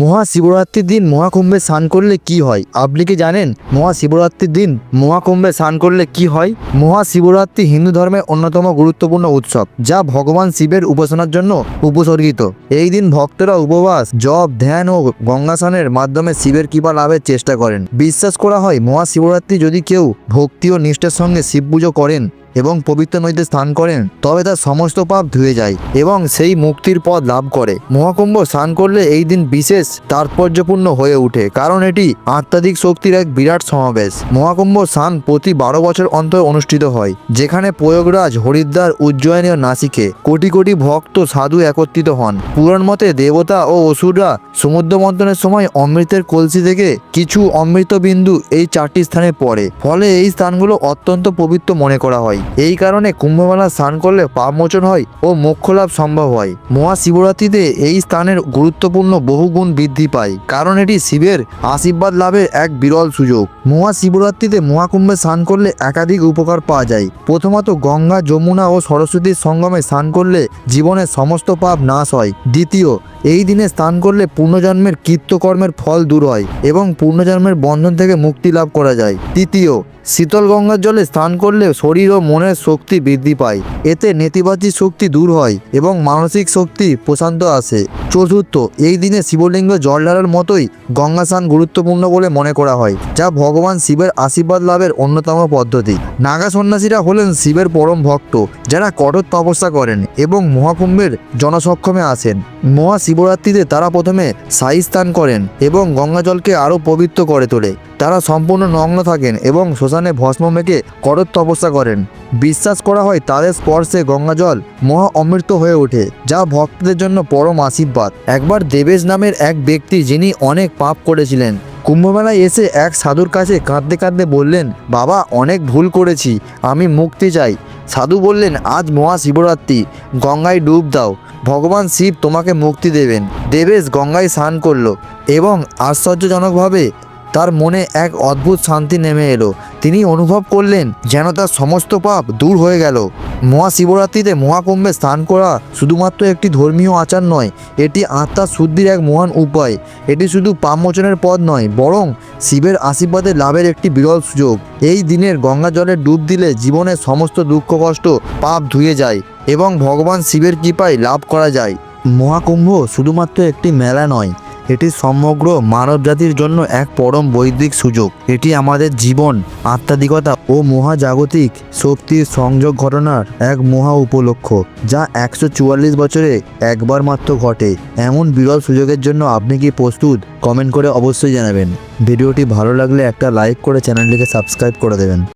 মহাশিবরাত্রির দিন মহাকুম্ভে স্নান করলে কি হয়? আপনি কি জানেন? মহাশিবরাত্রির দিন মহাকুম্ভে স্নান করলে কি হয়? মহাশিবরাত্রি হিন্দু ধর্মের অন্যতম গুরুত্বপূর্ণ উৎসব, যা ভগবান শিবের উপাসনার জন্য উপসর্গিত। এই দিন ভক্তরা উপবাস, জপ, ধ্যান ও গঙ্গা স্নানের মাধ্যমে শিবের কৃপা লাভের চেষ্টা করেন। বিশ্বাস করা হয়, মহাশিবরাত্রি যদি কেউ ভক্তি ও নিষ্ঠার সঙ্গে শিব পুজো করেন এবং পবিত্র নদীতে স্নান করেন, তবে তার সমস্ত পাপ ধুয়ে যায় এবং সেই মুক্তির পথ লাভ করে। মহাকুম্ভ স্নান করলে এই দিন বিশেষ তাৎপর্যপূর্ণ হয়ে ওঠে, কারণ এটি আত্মাধিক শক্তির এক বিরাট সমাবেশ। মহাকুম্ভ স্নান প্রতি বারো বছর অন্তর অনুষ্ঠিত হয়, যেখানে প্রয়োগরাজ, হরিদ্বার, উজ্জয়িনী ও নাসিকে কোটি কোটি ভক্ত সাধু একত্রিত হন। পুরাণ মতে দেবতা ও অসুররা সমুদ্র মন্থনের সময় অমৃতের কলসি থেকে কিছু অমৃত বিন্দু এই চারটি স্থানে পড়ে, ফলে এই স্থানগুলো অত্যন্ত পবিত্র মনে করা হয়। এই কারণে কুম্ভমেলা স্নান করলে পাপ মোচন হয় ও মোক্ষ লাভ সম্ভব হয়। মহাশিবরাত্রিতে এই স্থানের গুরুত্বপূর্ণ বহুগুণ বৃদ্ধি পায়, কারণ এটি শিবের আশীর্বাদ লাভের এক বিরল সুযোগ। মহাশিবরাত্রিতে মহাকুম্ভে স্নান করলে একাধিক উপকার পাওয়া যায়। প্রথমত গঙ্গা, যমুনা ও সরস্বতীর সঙ্গমে স্নান করলে জীবনের সমস্ত পাপ নাশ হয়। দ্বিতীয়, এই দিনে স্নান করলে পূর্ণজন্মের কীর্তকর্মের ফল দূর হয় এবং পূর্ণজন্মের বন্ধন থেকে মুক্তি লাভ করা যায়। তৃতীয়, শীতল গঙ্গার জলে স্নান করলে শরীর ও মনের শক্তি বৃদ্ধি পায়। এতে নেতিবাচী শক্তি দূর হয় এবং মানসিক শক্তি প্রশান্ত আসে। চতুর্থ, এই দিনে শিবলিঙ্গ জল ঢালার মতোই গঙ্গা স্নান গুরুত্বপূর্ণ বলে মনে করা হয়, যা ভগবান শিবের আশীর্বাদ লাভের অন্যতম পদ্ধতি। নাগা সন্ন্যাসীরা হলেন শিবের পরম ভক্ত, যারা কঠোর তপস্যা করেন এবং মহাকুম্ভের জনসক্ষমে আসেন। মহাশিবরাত্রিতে তারা প্রথমে স্থান করেন এবং গঙ্গাজলকে আরও পবিত্র করে তোলে। তারা সম্পূর্ণ নগ্ন থাকেন এবং শ্মশানে ভস্ম মেখে কঠোর তপস্যা করেন। বিশ্বাস করা হয় তাদের স্পর্শে গঙ্গা জল মহা অমৃত হয়ে ওঠে, যা ভক্তদের জন্য পরম আশীর্বাদ। একবার দেবেশ নামের এক ব্যক্তি যিনি অনেক পাপ করেছিলেন, কুম্ভমেলায় এসে এক সাধুর কাছে কাঁদতে কাঁদতে বললেন, বাবা, অনেক ভুল করেছি, আমি মুক্তি চাই। সাধু বললেন, আজ মহাশিবরাত্রি, গঙ্গায় ডুব দাও, ভগবান শিব তোমাকে মুক্তি দেবেন। দেবেশ গঙ্গায় স্নান করল এবং আশ্চর্যজনকভাবে তার মনে এক অদ্ভুত শান্তি নেমে এলো। তিনি অনুভব করলেন যেন তার সমস্ত পাপ দূর হয়ে গেল। মহাশিবরাত্রিতে মহাকুম্ভে স্নান করা শুধুমাত্র একটি ধর্মীয় আচার নয়, এটি আত্মার শুদ্ধির এক মহান উপায়। এটি শুধু পাপমোচনের পথ নয়, বরং শিবের আশীর্বাদে লাভের একটি বিরল সুযোগ। এই দিনের গঙ্গা জলে ডুব দিলে জীবনের সমস্ত দুঃখ, কষ্ট, পাপ ধুয়ে যায় এবং ভগবান শিবের কৃপায় লাভ করা যায়। মহাকুম্ভ শুধুমাত্র একটি মেলা নয় এটি সমগ্র মানবজাতির জন্য এক পরম বৈদিক সুযোগ। এটি আমাদের জীবন আত্মাধিকতা ও মহাজাগতিক শক্তির সংযোগ ঘটনার এক মহা উপলক্ষ, যা একশো চুয়াল্লিশ বছরে একবার মাত্র ঘটে। এমন বিরল সুযোগের জন্য আপনি কি প্রস্তুত? কমেন্ট করে অবশ্যই জানাবেন। ভিডিওটি ভালো লাগলে একটা লাইক করে চ্যানেলটিকে সাবস্ক্রাইব করে দেবেন।